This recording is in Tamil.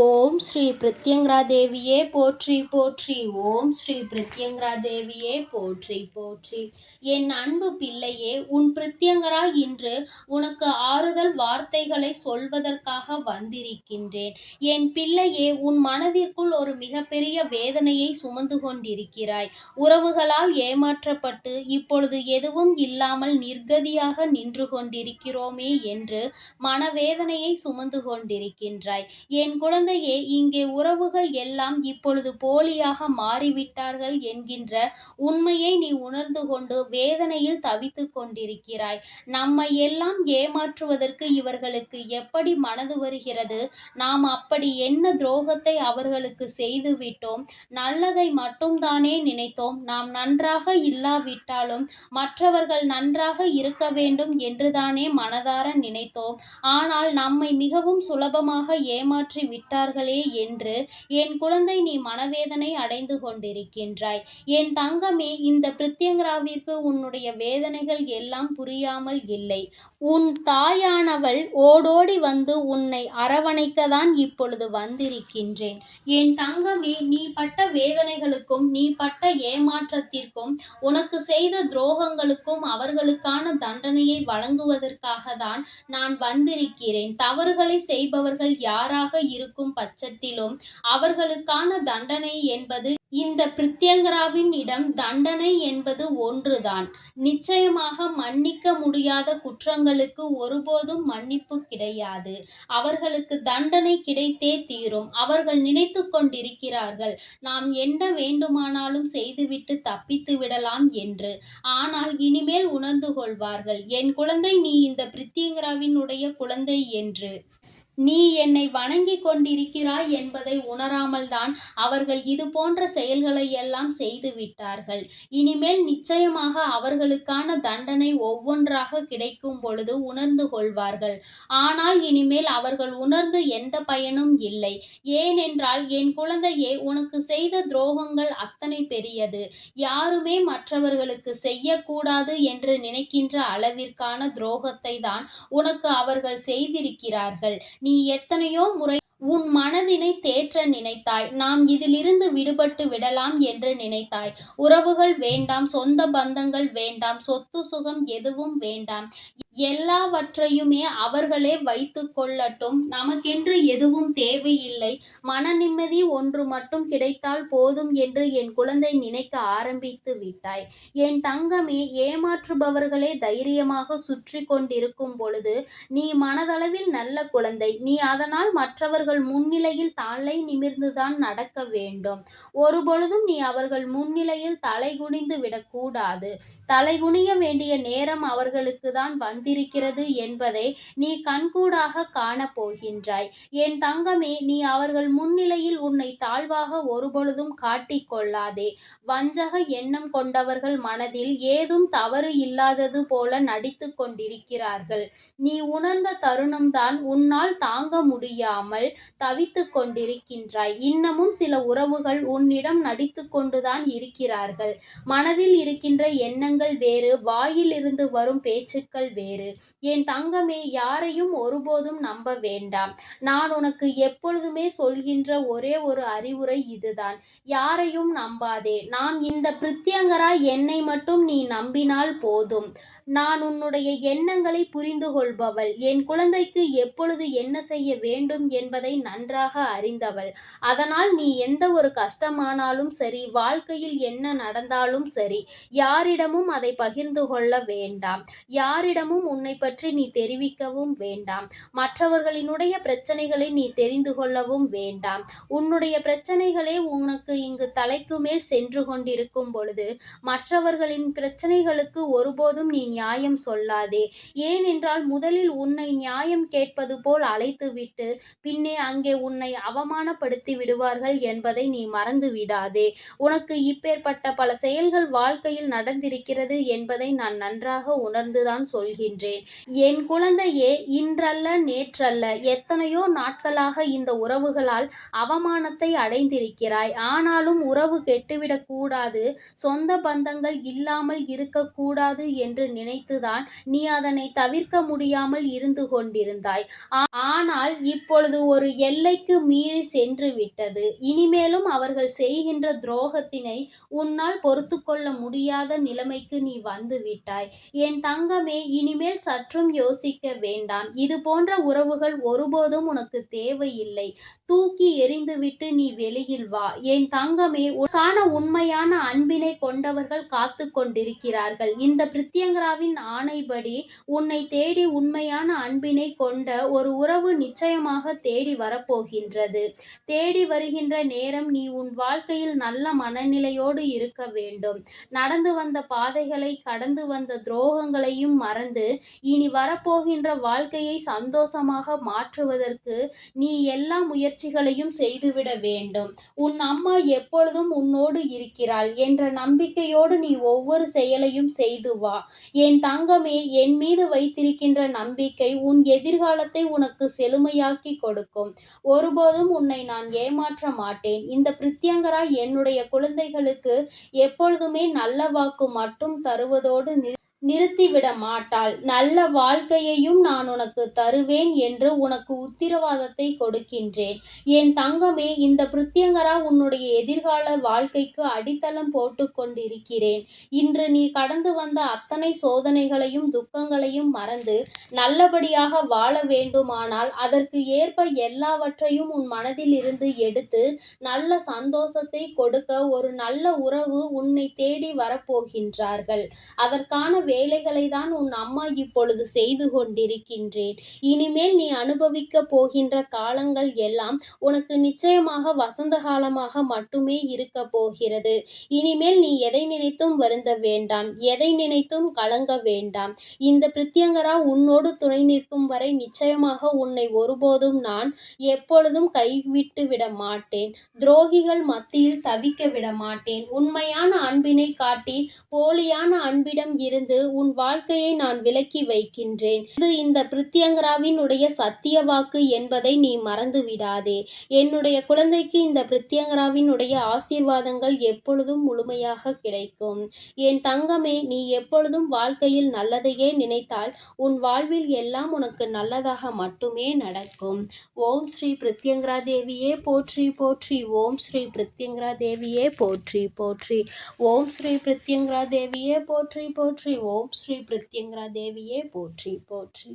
ஓம் ஸ்ரீ பிரத்யங்கரா தேவியே போற்றி போற்றி. ஓம் ஸ்ரீ பிரித்யங்கரா தேவியே போற்றி போற்றி. என் அன்பு பிள்ளையே உன் பிரத்யங்கரா இன்று உனக்கு ஆறுதல் வார்த்தைகளை சொல்வதற்காக வந்திருக்கின்றேன். என் பிள்ளையே உன் மனதிற்குள் ஒரு மிகப்பெரிய வேதனையை சுமந்து கொண்டிருக்கிறாய். உறவுகளால் ஏமாற்றப்பட்டு இப்பொழுது எதுவும் இல்லாமல் நிர்கதியாக நின்று கொண்டிருக்கிறோமே என்று மனவேதனையை சுமந்து கொண்டிருக்கின்றாய். என் குழந்தை குழந்தையே இங்கே உறவுகள் எல்லாம் இப்பொழுது போலியாக மாறிவிட்டார்கள் என்கின்ற உண்மையை நீ உணர்ந்து கொண்டு வேதனையில் தவித்து கொண்டிருக்கிறாய். நம்மை எல்லாம் ஏமாற்றுவதற்கு இவர்களுக்கு எப்படி மனது வருகிறது? நாம் அப்படி என்ன துரோகத்தை அவர்களுக்கு செய்துவிட்டோம்? நல்லதை மட்டும்தானே நினைத்தோம். நாம் நன்றாக இல்லாவிட்டாலும் மற்றவர்கள் நன்றாக இருக்க வேண்டும் என்றுதானே மனதார நினைத்தோம். ஆனால் நம்மை மிகவும் சுலபமாக ஏமாற்றி விட்டு விட்டார்களே என்று என் குழந்தை நீ மனவேதனை அடைந்து கொண்டிருக்கின்றாய். என் தங்கமே இந்த பிரித்யங்கராவிற்கு உன்னுடைய வேதனைகள் எல்லாம் புரியாமல் இல்லை. உன் தாயானவள் ஓடோடி வந்து உன்னை அரவணைக்க தான் இப்பொழுது வந்திருக்கின்றேன். என் தங்கமே நீ பட்ட வேதனைகளுக்கும் நீ பட்ட ஏமாற்றத்திற்கும் உனக்கு செய்த துரோகங்களுக்கும் அவர்களுக்கான தண்டனையை வழங்குவதற்காக தான் நான் வந்திருக்கிறேன். தவறுகளை செய்பவர்கள் யாராக இருக்கும் இருக்கும் பட்சத்திலும் அவர்களுக்கான தண்டனை என்பது இந்த பிரித்யங்கராவின் இடம் தண்டனை என்பது ஒன்றுதான். நிச்சயமாக மன்னிக்க முடியாத குற்றங்களுக்கு ஒருபோதும் மன்னிப்பு கிடையாது. அவர்களுக்கு தண்டனை கிடைத்தே தீரும். அவர்கள் நினைத்து கொண்டிருக்கிறார்கள் நாம் என்ன வேண்டுமானாலும் செய்துவிட்டு தப்பித்து விடலாம் என்று. ஆனால் இனிமேல் உணர்ந்து கொள்வார்கள் என் குழந்தை நீ இந்த பிரித்யங்கராவினுடைய குழந்தை என்று. நீ என்னை வணங்கி கொண்டிருக்கிறாய் என்பதை உணராமல்தான் அவர்கள் இது போன்ற செயல்களை எல்லாம் செய்து விட்டார்கள். இனிமேல் நிச்சயமாக அவர்களுக்கான தண்டனை ஒவ்வொன்றாக கிடைக்கும் பொழுது உணர்ந்து கொள்வார்கள். ஆனால் இனிமேல் அவர்கள் உணர்ந்து எந்த பயனும் இல்லை. ஏனென்றால் என் குழந்தையே உனக்கு செய்த துரோகங்கள் அத்தனை பெரியது. யாருமே மற்றவர்களுக்கு செய்யக்கூடாது என்று நினைக்கின்ற அளவிற்கான துரோகத்தை தான் உனக்கு அவர்கள் செய்திருக்கிறார்கள். நீ எத்தனையோ முறை உன் மனதினை தேற்ற நினைத்தாய். நாம் இதிலிருந்து விடுபட்டு விடலாம் என்று நினைத்தாய். உறவுகள் வேண்டாம் சொந்த பந்தங்கள் வேண்டாம் சொத்து சுகம் எதுவும் வேண்டாம். எல்லாவற்றையுமே அவர்களே வைத்து கொள்ளட்டும். நமக்கென்று எதுவும் தேவையில்லை. மன நிம்மதி ஒன்று மட்டும் கிடைத்தால் போதும் என்று என் குழந்தை நினைக்க ஆரம்பித்து விட்டாய். என் தங்கமே ஏமாற்றுபவர்களே தைரியமாக சுற்றி கொண்டிருக்கும் பொழுது நீ மனதளவில் நல்ல குழந்தை. நீ அதனால் மற்றவர்கள் முன்னிலையில் தலை நிமிர்ந்துதான் நடக்க வேண்டும். ஒருபொழுதும் நீ அவர்கள் முன்னிலையில் தலைகுனிந்து விடக்கூடாது. தலைகுனிய வேண்டிய நேரம் அவர்களுக்கு தான் வந்து வந்திருக்கிறது என்பதை நீ கண்கூடாக காணப்போகின்றாய். என் தங்கமே நீ அவர்கள் முன்னிலையில் உன்னை தாழ்வாக ஒருபொழுதும் காட்டிக்கொள்ளாதே வஞ்சக எண்ணம் கொண்டவர்கள் மனதில் ஏதும் தவறு இல்லாதது போல நடித்து கொண்டிருக்கிறார்கள். நீ உணர்ந்த தருணம்தான் உன்னால் தாங்க முடியாமல் தவித்து கொண்டிருக்கின்றாய். இன்னமும் சில உறவுகள் உன்னிடம் நடித்து கொண்டுதான் இருக்கிறார்கள். மனதில் இருக்கின்ற எண்ணங்கள் வேறு வாயில் இருந்து வரும் பேச்சுக்கள் வேறு. வேறு. என் தங்கமே யாரையும் ஒருபோதும் நம்ப வேண்டாம். நான் உனக்கு எப்பொழுதுமே சொல்கின்ற ஒரே ஒரு அறிவுரை இதுதான். யாரையும் நம்பாதே. நாம் இந்த பிரித்தியங்கரா என்னை மட்டும் நீ நம்பினால் போதும். நான் உன்னுடைய எண்ணங்களை புரிந்து கொள்பவள் என் குழந்தைக்கு எப்பொழுது என்ன செய்ய வேண்டும் என்பதை நன்றாக அறிந்தவள். அதனால் நீ எந்த ஒரு கஷ்டமானாலும் சரி வாழ்க்கையில் என்ன நடந்தாலும் சரி யாரிடமும் அதை பகிர்ந்து கொள்ள வேண்டாம். யாரிடமும் உன்னை பற்றி நீ தெரிவிக்கவும் வேண்டாம். மற்றவர்களினுடைய பிரச்சனைகளை நீ தெரிந்து கொள்ளவும் வேண்டாம். உன்னுடைய பிரச்சனைகளே உனக்கு இங்கு தலைக்கு மேல் சென்று கொண்டிருக்கும் பொழுது மற்றவர்களின் பிரச்சனைகளுக்கு ஒருபோதும் நீ நியாயம் சொல்லாதே. ஏனென்றால் முதலில் உன்னை நியாயம் கேட்பது போல் அழைத்துவிட்டு பின்னே அங்கே உன்னை அவமானப்படுத்தி விடுவார்கள் என்பதை நீ மறந்து விடாதே. உனக்கு இப்பேற்பட்ட பல செயல்கள் வாழ்க்கையில் நடந்திருக்கிறது என்பதை நான் நன்றாக உணர்ந்துதான் சொல்கின்றேன். என் குழந்தையே இன்றல்ல நேற்றல்ல எத்தனையோ நாட்களாக இந்த உறவுகளால் அவமானத்தை அடைந்திருக்கிறாய். ஆனாலும் உறவு கெட்டுவிடக்கூடாது சொந்த பந்தங்கள் இல்லாமல் இருக்கக்கூடாது என்று நினைத்துதான் நீ அதனை தவிர்க்க முடியாமல் இருந்து கொண்டிருந்தாய். ஆனால் இப்பொழுது ஒரு எல்லைக்கு மீறி சென்று விட்டது. இனிமேலும் அவர்கள் செய்கின்ற துரோகத்தினை உன்னால் பொறுத்து கொள்ள முடியாத நிலைமைக்கு நீ வந்து விட்டாய். என் தங்கமே இனிமேல் சற்றும் யோசிக்க வேண்டாம். இது போன்ற உறவுகள் ஒருபோதும் உனக்கு தேவையில்லை. தூக்கி எறிந்துவிட்டு நீ வெளியில் வா. என் தங்கமே உனக்கான உண்மையான அன்பினை கொண்டவர்கள் காத்து கொண்டிருக்கிறார்கள். இந்த பிரித்யங்கராவின் ஆணைப்படி உன்னை தேடி உண்மையான அன்பினை கொண்ட ஒரு உறவு நிச்சயமாக தேடி வரப்போகின்றது. தேடி வருகின்ற நேரம் நீ உன் வாழ்க்கையில் நல்ல மனநிலையோடு இருக்க வேண்டும். நடந்து வந்த பாதைகளை கடந்து வந்த துரோகங்களையும் மறந்து இனி வரப்போகின்ற வாழ்க்கையை சந்தோஷமாக மாற்றுவதற்கு நீ எல்லா முயற்சிகளையும் செய்துவிட வேண்டும். உன் அம்மா எப்பொழுதும் உன்னோடு இருக்கிறாள் என்ற நம்பிக்கையோடு நீ ஒவ்வொரு செயலையும் செய்து வா. என் தங்கமே என் மீது வைத்திருக்கின்ற நம்பிக்கை உன் எதிர்காலத்தை உனக்கு செழுமையாக்கி கொடுக்கும். ஒருபோதும் உன்னை நான் ஏமாற்ற மாட்டேன். இந்த பிரித்யங்கரா என்னுடைய குழந்தைகளுக்கு எப்பொழுதுமே நல்ல வாக்கு மட்டும் தருவதோடு நிறுத்திவிட மாட்டாள். நல்ல வாழ்க்கையையும் நான் உனக்கு தருவேன் என்று உனக்கு உத்திரவாதத்தை கொடுக்கின்றேன். என் தங்கமே இந்த பிரித்யங்கரா உன்னுடைய எதிர்கால வாழ்க்கைக்கு அடித்தளம் போட்டு கொண்டிருக்கிறேன். இன்று நீ கடந்து வந்த அத்தனை சோதனைகளையும் துக்கங்களையும் மறந்து நல்லபடியாக வாழ வேண்டுமானால் அதற்கு ஏற்ப எல்லாவற்றையும் உன் மனதில் இருந்து எடுத்து நல்ல சந்தோஷத்தை கொடுக்க ஒரு நல்ல உறவு உன்னை தேடி வரப்போகின்றார்கள். அதற்கான வேலைகளை தான் உன் அம்மா இப்பொழுது செய்து கொண்டிருக்கின்றேன். இனிமேல் நீ அனுபவிக்க போகின்ற காலங்கள் எல்லாம் உனக்கு நிச்சயமாக வசந்த காலமாக மட்டுமே இருக்க போகிறது. இனிமேல் நீ எதை நினைத்தும் வருந்த வேண்டாம் எதை நினைத்தும் கலங்க வேண்டாம். இந்த பிரித்யங்கரா உன்னோடு துணை நிற்கும் வரை நிச்சயமாக உன்னை ஒருபோதும் நான் எப்பொழுதும் கைவிட்டு விட மாட்டேன். துரோகிகள் மத்தியில் தவிக்க விட மாட்டேன். உண்மையான அன்பினை காட்டி போலியான அன்பிடம் இருந்து உன் வாழ்க்கையை நான் விலக்கி வைக்கின்றேன். இது இந்த பிரித்தியங்கராவினுடைய சத்திய வாக்கு என்பதை நீ மறந்து விடாதே என்னுடைய குழந்தைக்கு இந்த பிரித்தியங்கராவினுடைய ஆசீர்வாதங்கள் எப்பொழுதும் முழுமையாக கிடைக்கும். என் தங்கமே நீ எப்பொழுதும் வாழ்க்கையில் நல்லதையே நினைத்தால் உன் வாழ்வில் எல்லாம் உனக்கு நல்லதாக மட்டுமே நடக்கும். ஓம் ஸ்ரீ பிரித்யங்கரா தேவியே போற்றி போற்றி. ஓம் ஸ்ரீ பிரித்யங்கரா தேவியே போற்றி போற்றி. ஓம் ஸ்ரீ பிரித்யங்கரா தேவியே போற்றி போற்றி. ஓம் ஸ்ரீ பிரத்யங்கரா தேவியே போற்றி போற்றி.